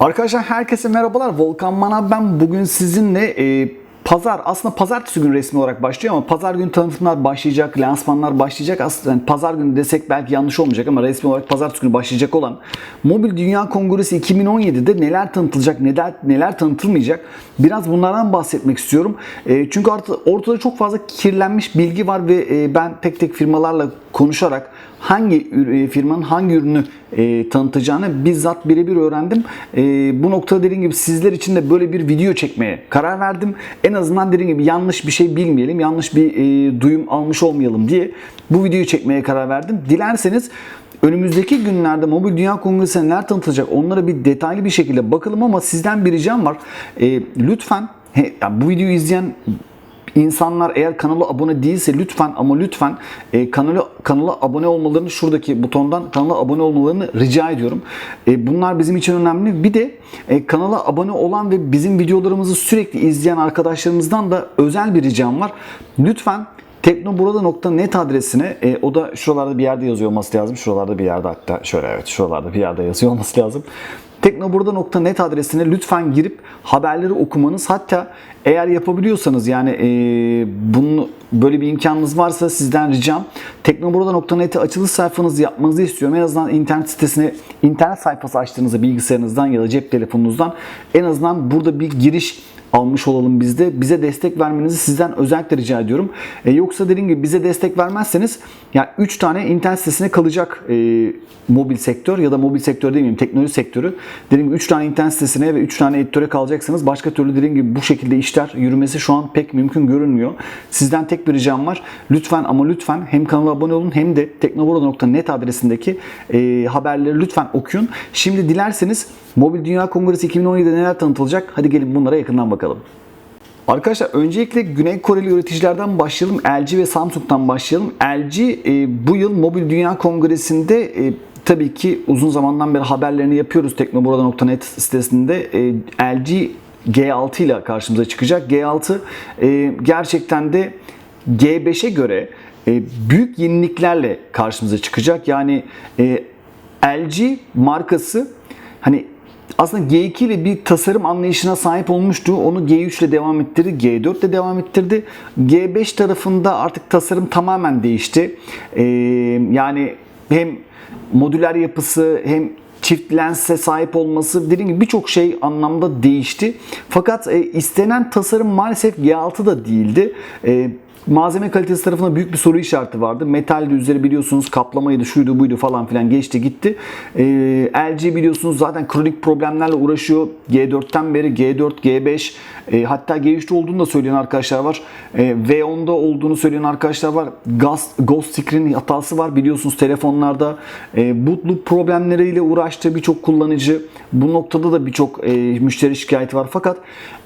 Arkadaşlar herkese merhabalar. Volkan Manav ben. Bugün sizinle e, pazar aslında pazartesi günü resmi olarak başlıyor ama pazar günü tanıtımlar başlayacak, lansmanlar başlayacak. Aslında yani pazar günü desek belki yanlış olmayacak ama resmi olarak pazartesi günü başlayacak olan Mobil Dünya Kongresi 2017'de neler tanıtılacak, neler neler tanıtılmayacak biraz bunlardan bahsetmek istiyorum. E, çünkü artık ortada çok fazla kirlenmiş bilgi var ve e, ben tek tek firmalarla konuşarak hangi e, firmanın hangi ürünü e, tanıtacağını bizzat birebir öğrendim. E, bu noktada dediğim gibi sizler için de böyle bir video çekmeye karar verdim. En azından dediğim gibi yanlış bir şey bilmeyelim, yanlış bir duyum almış olmayalım diye bu videoyu çekmeye karar verdim. Dilerseniz Önümüzdeki günlerde Mobil Dünya Kongresi'ne neler tanıtılacak onlara bir detaylı bir şekilde bakalım ama sizden bir ricam var. Lütfen bu videoyu izleyen İnsanlar eğer kanala abone değilse lütfen ama lütfen e, kanala kanala abone olmalarını şuradaki butondan kanala abone olmalarını rica ediyorum. E, bunlar bizim için önemli. Bir de e, kanala abone olan ve bizim videolarımızı sürekli izleyen arkadaşlarımızdan da özel bir ricam var. Lütfen teknoburada.net adresine e, o da şuralarda bir yerde yazıyor olması lazım. Şuralarda bir yerde hatta şöyle evet şuralarda bir yerde yazıyor olması lazım. Teknoburada.net adresine lütfen girip haberleri okumanız hatta eğer yapabiliyorsanız yani e, bunu böyle bir imkanınız varsa sizden ricam teknoburada.net'e açılış sayfanızı yapmanızı istiyorum. En azından internet sitesine internet sayfası açtığınızda bilgisayarınızdan ya da cep telefonunuzdan en azından burada bir giriş almış olalım biz de. Bize destek vermenizi sizden özellikle rica ediyorum. E, yoksa dediğim gibi bize destek vermezseniz yani 3 tane internet sitesine kalacak e, mobil sektör ya da mobil sektör demeyeyim teknoloji sektörü. Dediğim gibi 3 tane internet sitesine ve 3 tane editöre kalacaksınız. Başka türlü dediğim gibi bu şekilde işler yürümesi şu an pek mümkün görünmüyor. Sizden tek bir ricam var. Lütfen ama lütfen hem kanala abone olun hem de teknoburada.net adresindeki e, haberleri lütfen okuyun. Şimdi dilerseniz Mobil Dünya Kongresi 2017'de neler tanıtılacak? Hadi gelin bunlara yakından bakalım. Arkadaşlar öncelikle Güney Koreli üreticilerden başlayalım. LG ve Samsung'dan başlayalım. LG e, bu yıl Mobil Dünya Kongresi'nde e, tabii ki uzun zamandan beri haberlerini yapıyoruz teknoburada.net sitesinde. E, LG G6 ile karşımıza çıkacak. G6 e, gerçekten de G5'e göre e, büyük yeniliklerle karşımıza çıkacak. Yani e, LG markası hani aslında G2 ile bir tasarım anlayışına sahip olmuştu. Onu G3 ile devam ettirdi, G4 ile devam ettirdi. G5 tarafında artık tasarım tamamen değişti. Ee, yani hem modüler yapısı hem çift lense sahip olması dediğim gibi birçok şey anlamda değişti. Fakat e, istenen tasarım maalesef G6'da değildi. E, malzeme kalitesi tarafında büyük bir soru işareti vardı. Metal üzeri biliyorsunuz kaplamaydı, şuydu buydu falan filan geçti gitti. Ee, LG biliyorsunuz zaten kronik problemlerle uğraşıyor. G4'ten beri G4, G5 e, hatta G3'te olduğunu da söyleyen arkadaşlar var. E, V10'da olduğunu söyleyen arkadaşlar var. Ghost, Ghost Screen hatası var biliyorsunuz telefonlarda. E, bootloop problemleriyle uğraştı birçok kullanıcı. Bu noktada da birçok e, müşteri şikayeti var. Fakat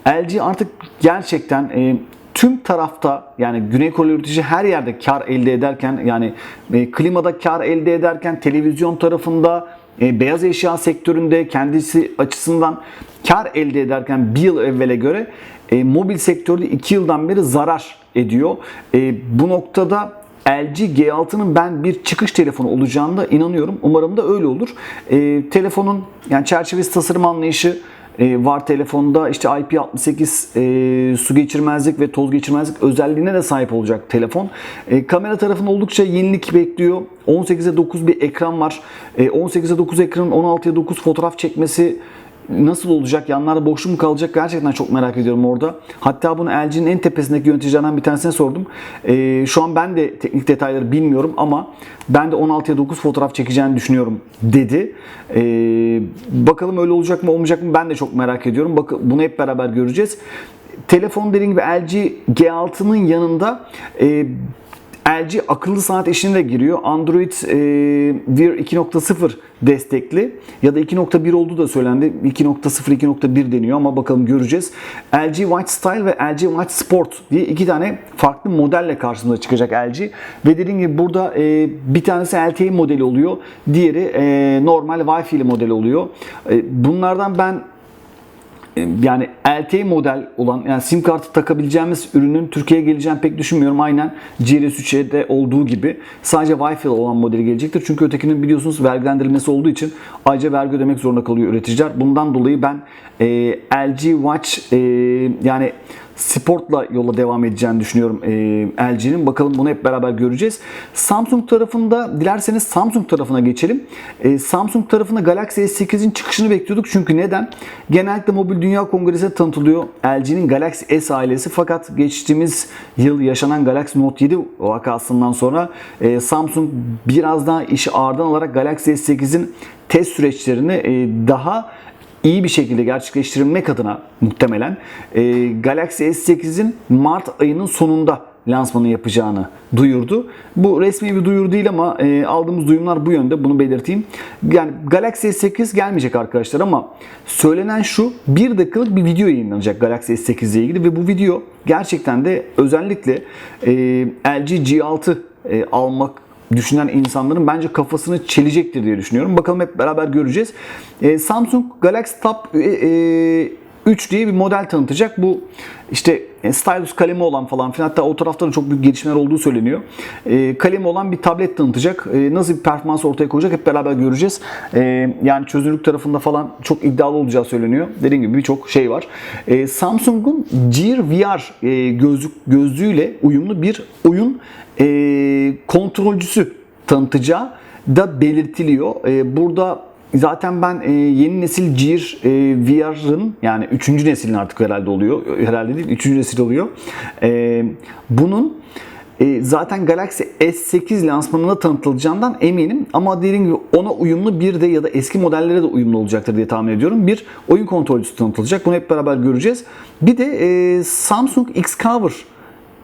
LG artık gerçekten e, tüm tarafta yani Güney Kore üretici her yerde kar elde ederken yani e, klimada kar elde ederken televizyon tarafında e, beyaz eşya sektöründe kendisi açısından kar elde ederken bir yıl evvele göre e, mobil sektörde 2 yıldan beri zarar ediyor. E, bu noktada LG G6'nın ben bir çıkış telefonu olacağını da inanıyorum. Umarım da öyle olur. E, telefonun yani çerçevesi tasarım anlayışı e, var telefonda işte IP68 e, su geçirmezlik ve toz geçirmezlik özelliğine de sahip olacak telefon. E, kamera tarafında oldukça yenilik bekliyor. 18'e 9 bir ekran var. E, 18'e 9 ekranın 16'ya 9 fotoğraf çekmesi nasıl olacak? Yanlarda boşluk mu kalacak? Gerçekten çok merak ediyorum orada. Hatta bunu LG'nin en tepesindeki yöneticilerden bir tanesine sordum. Ee, şu an ben de teknik detayları bilmiyorum ama ben de 16'ya 9 fotoğraf çekeceğini düşünüyorum dedi. Ee, bakalım öyle olacak mı olmayacak mı ben de çok merak ediyorum. Bakın bunu hep beraber göreceğiz. Telefon dediğim gibi LG G6'nın yanında e, LG akıllı saat eşliğinde giriyor. Android e, Wear 2.0 destekli ya da 2.1 olduğu da söylendi. 2.0 2.1 deniyor ama bakalım göreceğiz. LG White Style ve LG White Sport diye iki tane farklı modelle karşımıza çıkacak LG. Ve dediğim gibi burada e, bir tanesi LTE modeli oluyor. Diğeri e, normal Wi-Fi'li modeli oluyor. E, bunlardan ben yani LTE model olan yani sim kartı takabileceğimiz ürünün Türkiye'ye geleceğini pek düşünmüyorum. Aynen GRS3'de olduğu gibi sadece Wi-Fi olan modeli gelecektir. Çünkü ötekinin biliyorsunuz vergilendirilmesi olduğu için ayrıca vergi ödemek zorunda kalıyor üreticiler. Bundan dolayı ben e, LG Watch e, yani Sport'la yola devam edeceğini düşünüyorum e, LG'nin. Bakalım bunu hep beraber göreceğiz. Samsung tarafında dilerseniz Samsung tarafına geçelim. E, Samsung tarafında Galaxy S8'in çıkışını bekliyorduk. Çünkü neden? Genellikle Mobil Dünya Kongresi'ne tanıtılıyor LG'nin Galaxy S ailesi. Fakat geçtiğimiz yıl yaşanan Galaxy Note 7 vakasından sonra e, Samsung biraz daha işi ağırdan alarak Galaxy S8'in test süreçlerini e, daha iyi bir şekilde gerçekleştirilmek adına muhtemelen e, Galaxy S8'in Mart ayının sonunda lansmanı yapacağını duyurdu. Bu resmi bir duyuru değil ama e, aldığımız duyumlar bu yönde bunu belirteyim. Yani Galaxy S8 gelmeyecek arkadaşlar ama söylenen şu bir dakikalık bir video yayınlanacak Galaxy S8 ile ilgili ve bu video gerçekten de özellikle e, LG G6 e, almak düşünen insanların bence kafasını çelecektir diye düşünüyorum. Bakalım hep beraber göreceğiz. Ee, Samsung Galaxy Tab e, e, 3 diye bir model tanıtacak. Bu işte e, stylus kalemi olan falan filan hatta o tarafta da çok büyük gelişmeler olduğu söyleniyor. E, kalemi olan bir tablet tanıtacak. E, nasıl bir performans ortaya koyacak hep beraber göreceğiz. E, yani çözünürlük tarafında falan çok iddialı olacağı söyleniyor. Dediğim gibi birçok şey var. E, Samsung'un Gear VR e, gözlük gözlüğüyle uyumlu bir oyun e, kontrolcüsü tanıtacağı da belirtiliyor. E, burada zaten ben e, yeni nesil Gear e, VR'ın yani 3. neslin artık herhalde oluyor. Herhalde değil 3. nesil oluyor. E, bunun e, zaten Galaxy S8 lansmanında tanıtılacağından eminim. Ama dediğim gibi ona uyumlu bir de ya da eski modellere de uyumlu olacaktır diye tahmin ediyorum. Bir oyun kontrolcüsü tanıtılacak. Bunu hep beraber göreceğiz. Bir de e, Samsung X-Cover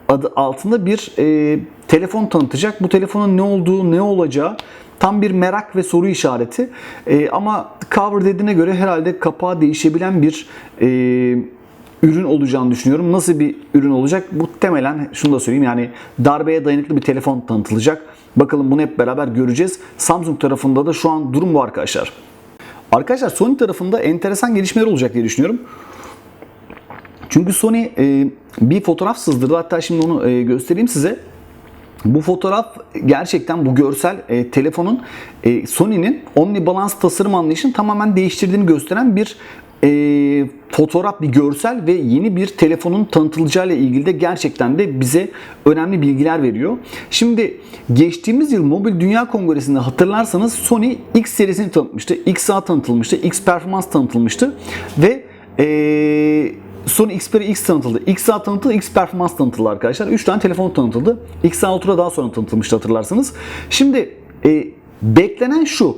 adı altında bir e, telefon tanıtacak. Bu telefonun ne olduğu, ne olacağı tam bir merak ve soru işareti. E, ama cover dediğine göre herhalde kapağı değişebilen bir e, ürün olacağını düşünüyorum. Nasıl bir ürün olacak? Muhtemelen şunu da söyleyeyim yani darbeye dayanıklı bir telefon tanıtılacak. Bakalım bunu hep beraber göreceğiz. Samsung tarafında da şu an durum bu arkadaşlar. Arkadaşlar Sony tarafında enteresan gelişmeler olacak diye düşünüyorum. Çünkü Sony e, bir fotoğraf sızdırdı. Hatta şimdi onu e, göstereyim size. Bu fotoğraf gerçekten bu görsel e, telefonun e, Sony'nin Omnibalance tasarım anlayışını tamamen değiştirdiğini gösteren bir e, fotoğraf, bir görsel ve yeni bir telefonun tanıtılacağıyla ilgili de gerçekten de bize önemli bilgiler veriyor. Şimdi geçtiğimiz yıl Mobil Dünya Kongresi'nde hatırlarsanız Sony X serisini tanıtmıştı. XA tanıtılmıştı, X Performance tanıtılmıştı ve eee Sony Xperia X tanıtıldı. XA tanıtıldı, X Performance tanıtıldı arkadaşlar. 3 tane telefon tanıtıldı. XA Ultra daha sonra tanıtılmıştı hatırlarsanız. Şimdi e, beklenen şu.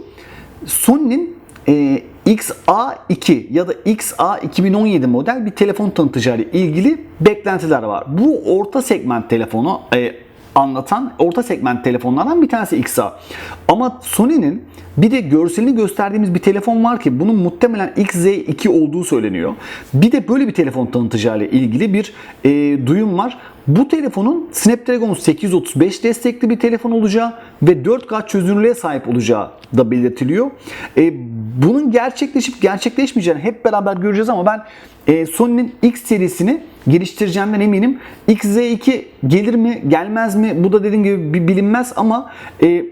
Sony'nin e, XA2 ya da XA 2017 model bir telefon tanıtacağı ile ilgili beklentiler var. Bu orta segment telefonu e, anlatan orta segment telefonlardan bir tanesi XA. Ama Sony'nin bir de görselini gösterdiğimiz bir telefon var ki bunun muhtemelen XZ2 olduğu söyleniyor. Bir de böyle bir telefon tanıtacağı ile ilgili bir e, duyum var. Bu telefonun Snapdragon 835 destekli bir telefon olacağı ve 4K çözünürlüğe sahip olacağı da belirtiliyor. E, bunun gerçekleşip gerçekleşmeyeceğini hep beraber göreceğiz ama ben e, Sony'nin X serisini geliştireceğinden eminim. XZ2 gelir mi gelmez mi bu da dediğim gibi bilinmez ama e,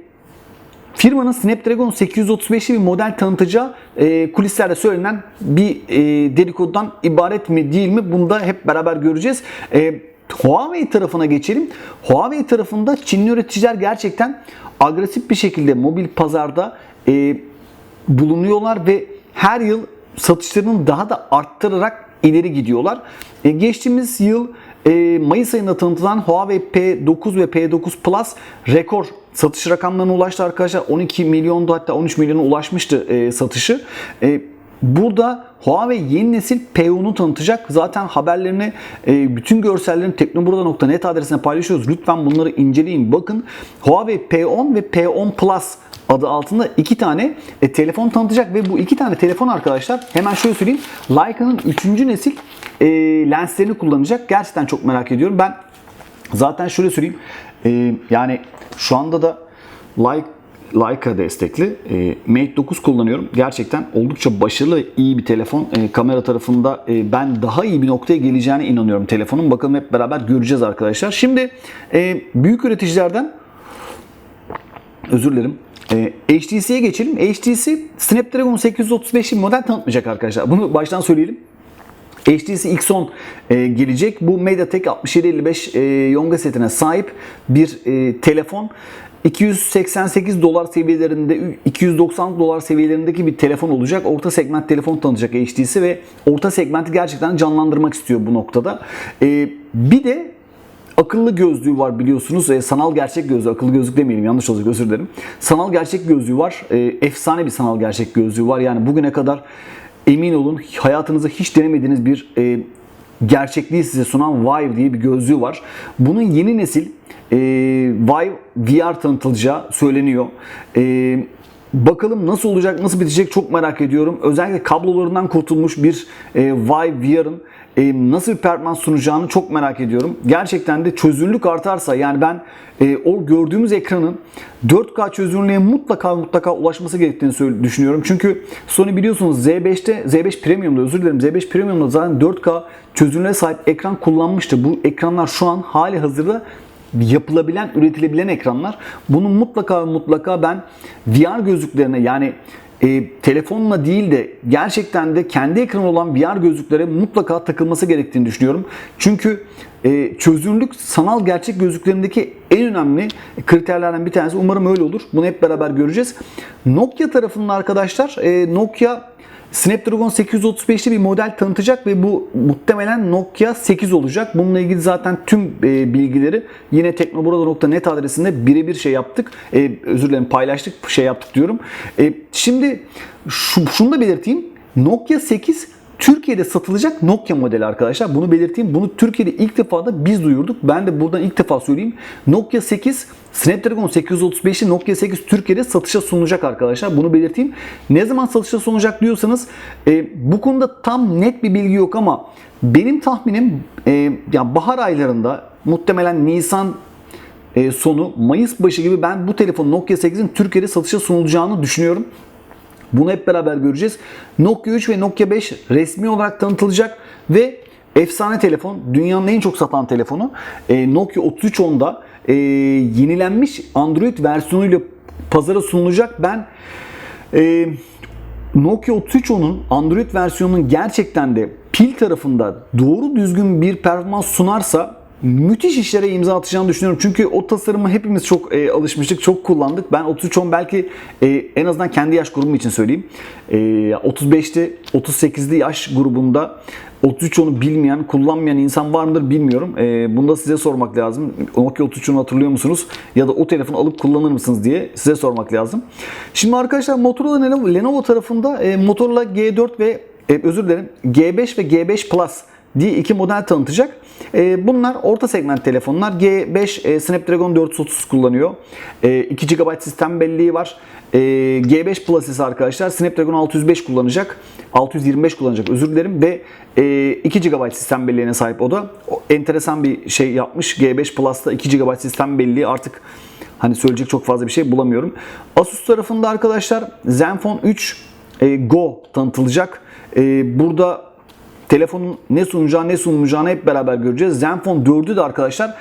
firmanın Snapdragon 835'li bir model tanıtacağı e, kulislerde söylenen bir e, dedikodudan ibaret mi değil mi bunu da hep beraber göreceğiz. E, Huawei tarafına geçelim. Huawei tarafında Çinli üreticiler gerçekten agresif bir şekilde mobil pazarda e, bulunuyorlar ve her yıl satışlarını daha da arttırarak ileri gidiyorlar. E, geçtiğimiz yıl e, Mayıs ayında tanıtılan Huawei P9 ve P9 Plus rekor satış rakamlarına ulaştı arkadaşlar. 12 milyonda hatta 13 milyona ulaşmıştı e, satışı. E, Burada Huawei yeni nesil P10'u tanıtacak. Zaten haberlerini, e, bütün görsellerini teknoburada.net adresine paylaşıyoruz. Lütfen bunları inceleyin. Bakın Huawei P10 ve P10 Plus adı altında iki tane e, telefon tanıtacak ve bu iki tane telefon arkadaşlar hemen şöyle söyleyeyim. Leica'nın 3. nesil e, lenslerini kullanacak. Gerçekten çok merak ediyorum. Ben zaten şöyle söyleyeyim. E, yani şu anda da Leica Leica destekli. E, Mate 9 kullanıyorum. Gerçekten oldukça başarılı iyi bir telefon. E, kamera tarafında e, ben daha iyi bir noktaya geleceğine inanıyorum telefonun. Bakalım hep beraber göreceğiz arkadaşlar. Şimdi e, büyük üreticilerden özür dilerim. E, HTC'ye geçelim. HTC Snapdragon 835 model tanıtmayacak arkadaşlar. Bunu baştan söyleyelim. HTC X10 e, gelecek. Bu MediaTek 6755 e, Yonga setine sahip bir e, telefon. 288 dolar seviyelerinde 290 dolar seviyelerindeki bir telefon olacak. Orta segment telefon tanıtacak HTC ve orta segmenti gerçekten canlandırmak istiyor bu noktada. E, bir de akıllı gözlüğü var biliyorsunuz. E, sanal gerçek gözlüğü, akıllı gözlük demeyelim yanlış olacak özür dilerim. Sanal gerçek gözlüğü var. E, efsane bir sanal gerçek gözlüğü var. Yani bugüne kadar emin olun hayatınızda hiç denemediğiniz bir e, gerçekliği size sunan Vive diye bir gözlüğü var. Bunun yeni nesil e, Vive VR tanıtılacağı söyleniyor. E, Bakalım nasıl olacak, nasıl bitecek çok merak ediyorum. Özellikle kablolarından kurtulmuş bir e, Vive VR'ın e, nasıl bir performans sunacağını çok merak ediyorum. Gerçekten de çözünürlük artarsa yani ben e, o gördüğümüz ekranın 4K çözünürlüğe mutlaka mutlaka ulaşması gerektiğini düşünüyorum. Çünkü Sony biliyorsunuz Z5'te Z5 Premium'da özür dilerim Z5 Premium'da zaten 4K çözünürlüğe sahip ekran kullanmıştı. Bu ekranlar şu an hali hazırda yapılabilen, üretilebilen ekranlar. Bunu mutlaka mutlaka ben VR gözlüklerine yani e, telefonla değil de gerçekten de kendi ekranı olan VR gözlüklere mutlaka takılması gerektiğini düşünüyorum. Çünkü e, çözünürlük sanal gerçek gözlüklerindeki en önemli kriterlerden bir tanesi. Umarım öyle olur. Bunu hep beraber göreceğiz. Nokia tarafından arkadaşlar e, Nokia Snapdragon 835'li bir model tanıtacak ve bu muhtemelen Nokia 8 olacak. Bununla ilgili zaten tüm e, bilgileri yine teknoburada.net adresinde birebir şey yaptık. E, özür dilerim paylaştık şey yaptık diyorum. E, şimdi şu, şunu da belirteyim. Nokia 8 Türkiye'de satılacak Nokia modeli arkadaşlar. Bunu belirteyim. Bunu Türkiye'de ilk defa da biz duyurduk. Ben de buradan ilk defa söyleyeyim. Nokia 8 Snapdragon 835'li Nokia 8 Türkiye'de satışa sunulacak arkadaşlar. Bunu belirteyim. Ne zaman satışa sunulacak diyorsanız e, bu konuda tam net bir bilgi yok ama benim tahminim e, ya bahar aylarında muhtemelen Nisan e, sonu Mayıs başı gibi ben bu telefon Nokia 8'in Türkiye'de satışa sunulacağını düşünüyorum. Bunu hep beraber göreceğiz. Nokia 3 ve Nokia 5 resmi olarak tanıtılacak ve efsane telefon, dünyanın en çok satan telefonu e, Nokia 3310'da e, yenilenmiş Android versiyonuyla pazara sunulacak. Ben e, Nokia 3310'un Android versiyonunun gerçekten de pil tarafında doğru düzgün bir performans sunarsa müthiş işlere imza atacağını düşünüyorum. Çünkü o tasarımı hepimiz çok e, alışmıştık, çok kullandık. Ben 3310 belki e, en azından kendi yaş grubum için söyleyeyim. E, 35'te 38'li yaş grubunda 3310'u bilmeyen, kullanmayan insan var mıdır bilmiyorum. E, bunu da size sormak lazım. Nokia 3310'u hatırlıyor musunuz? Ya da o telefonu alıp kullanır mısınız diye size sormak lazım. Şimdi arkadaşlar Motorola Lenovo, Lenovo tarafında e, Motorola G4 ve e, özür dilerim G5 ve G5 Plus diye iki model tanıtacak. E, bunlar orta segment telefonlar. G5 e, Snapdragon 430 kullanıyor. E, 2 GB sistem belleği var. E, G5 Plus ise arkadaşlar Snapdragon 605 kullanacak. 625 kullanacak özür dilerim ve e, 2 GB sistem belleğine sahip o da. O, enteresan bir şey yapmış. G5 Plus'ta 2 GB sistem belleği artık hani söyleyecek çok fazla bir şey bulamıyorum. Asus tarafında arkadaşlar Zenfone 3 e, Go tanıtılacak. E, burada telefonun ne sunacağı ne sunmayacağını hep beraber göreceğiz. Zenfone 4'ü de arkadaşlar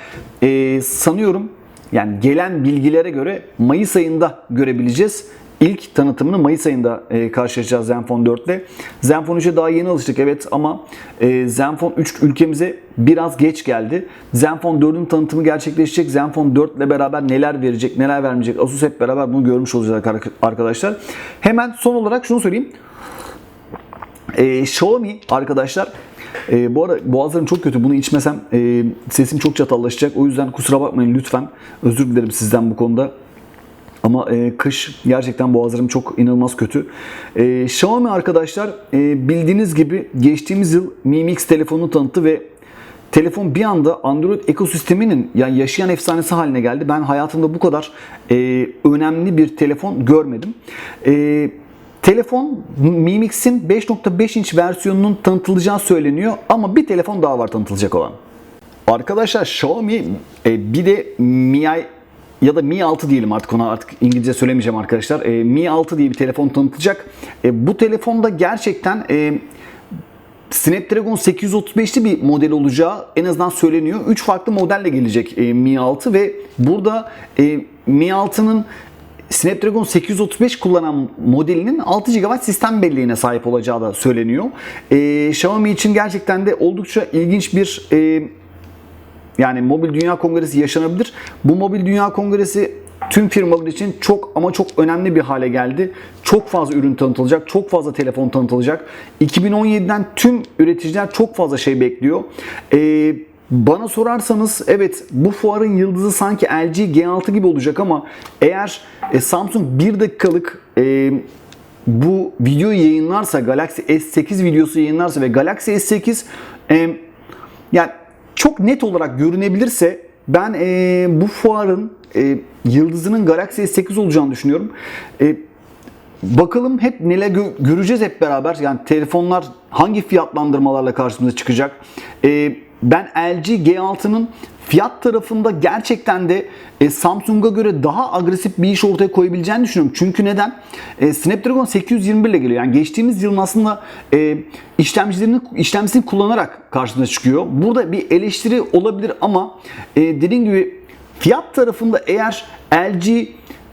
e, sanıyorum yani gelen bilgilere göre Mayıs ayında görebileceğiz. İlk tanıtımını Mayıs ayında e, karşılaşacağız Zenfone 4 ile. Zenfone 3'e daha yeni alıştık evet ama e, Zenfone 3 ülkemize biraz geç geldi. Zenfone 4'ün tanıtımı gerçekleşecek. Zenfone 4 ile beraber neler verecek, neler vermeyecek Asus hep beraber bunu görmüş olacak arkadaşlar. Hemen son olarak şunu söyleyeyim. E, Xiaomi arkadaşlar e, bu arada boğazlarım çok kötü. Bunu içmesem e, sesim çok çatallaşacak. O yüzden kusura bakmayın lütfen. Özür dilerim sizden bu konuda. Ama e, kış gerçekten boğazlarım çok inanılmaz kötü. E, Xiaomi arkadaşlar e, bildiğiniz gibi geçtiğimiz yıl Mi Mix telefonunu tanıttı ve telefon bir anda Android ekosisteminin yani yaşayan efsanesi haline geldi. Ben hayatımda bu kadar e, önemli bir telefon görmedim. E, Telefon Mi Mix'in 5.5 inç versiyonunun tanıtılacağı söyleniyor ama bir telefon daha var tanıtılacak olan. Arkadaşlar Xiaomi e, bir de Mi ya da Mi 6 diyelim artık ona artık İngilizce söylemeyeceğim arkadaşlar. E, Mi 6 diye bir telefon tanıtılacak. E, bu telefonda gerçekten e, Snapdragon 835'li bir model olacağı en azından söyleniyor. 3 farklı modelle gelecek e, Mi 6 ve burada e, Mi 6'nın Snapdragon 835 kullanan modelinin 6 GB sistem belleğine sahip olacağı da söyleniyor. E, Xiaomi için gerçekten de oldukça ilginç bir e, yani Mobil Dünya Kongresi yaşanabilir. Bu Mobil Dünya Kongresi tüm firmalar için çok ama çok önemli bir hale geldi. Çok fazla ürün tanıtılacak, çok fazla telefon tanıtılacak. 2017'den tüm üreticiler çok fazla şey bekliyor. Ee, bana sorarsanız evet bu fuarın yıldızı sanki LG G6 gibi olacak ama eğer e, Samsung 1 dakikalık e, bu videoyu yayınlarsa Galaxy S8 videosu yayınlarsa ve Galaxy S8 e, yani çok net olarak görünebilirse ben e, bu fuarın e, yıldızının Galaxy S8 olacağını düşünüyorum. E, bakalım hep neler gö- göreceğiz hep beraber. Yani telefonlar hangi fiyatlandırmalarla karşımıza çıkacak? E, ben LG G6'nın fiyat tarafında gerçekten de e, Samsung'a göre daha agresif bir iş ortaya koyabileceğini düşünüyorum. Çünkü neden? E, Snapdragon 821 ile geliyor. Yani geçtiğimiz yılın aslında e, işlemcilerini işlemcisini kullanarak karşımıza çıkıyor. Burada bir eleştiri olabilir ama e, dediğim gibi fiyat tarafında eğer LG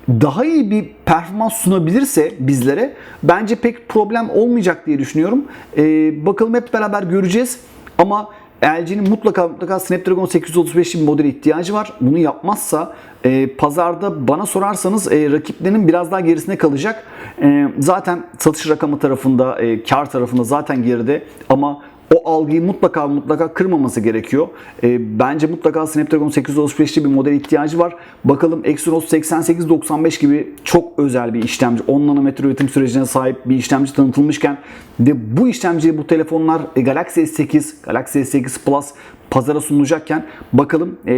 daha iyi bir performans sunabilirse bizlere bence pek problem olmayacak diye düşünüyorum. E, bakalım hep beraber göreceğiz. Ama LG'nin mutlaka mutlaka Snapdragon 835 bir modele ihtiyacı var. Bunu yapmazsa e, pazarda bana sorarsanız e, rakiplerinin biraz daha gerisine kalacak. E, zaten satış rakamı tarafında, e, kar tarafında zaten geride ama o algıyı mutlaka mutlaka kırmaması gerekiyor. E, bence mutlaka Snapdragon 835'li bir model ihtiyacı var. Bakalım Exynos 8895 gibi çok özel bir işlemci, 10 nanometre üretim sürecine sahip bir işlemci tanıtılmışken ve bu işlemciyi bu telefonlar e, Galaxy S8, Galaxy S8 Plus pazara sunulacakken bakalım e,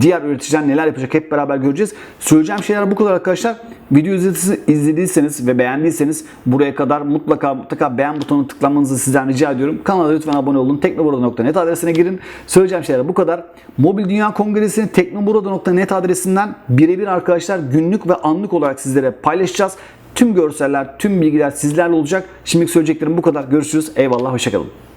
diğer üreticiler neler yapacak hep beraber göreceğiz. Söyleyeceğim şeyler bu kadar arkadaşlar. Video izlediyseniz- ve beğendiyseniz buraya kadar mutlaka mutlaka beğen butonuna tıklamanızı sizden rica ediyorum. Kanala lütfen abone olun. Teknoburada.net adresine girin. Söyleyeceğim şeyler bu kadar. Mobil Dünya Kongresi'ni teknoburada.net adresinden birebir arkadaşlar günlük ve anlık olarak sizlere paylaşacağız. Tüm görseller, tüm bilgiler sizlerle olacak. Şimdilik söyleyeceklerim bu kadar. Görüşürüz. Eyvallah, hoşçakalın.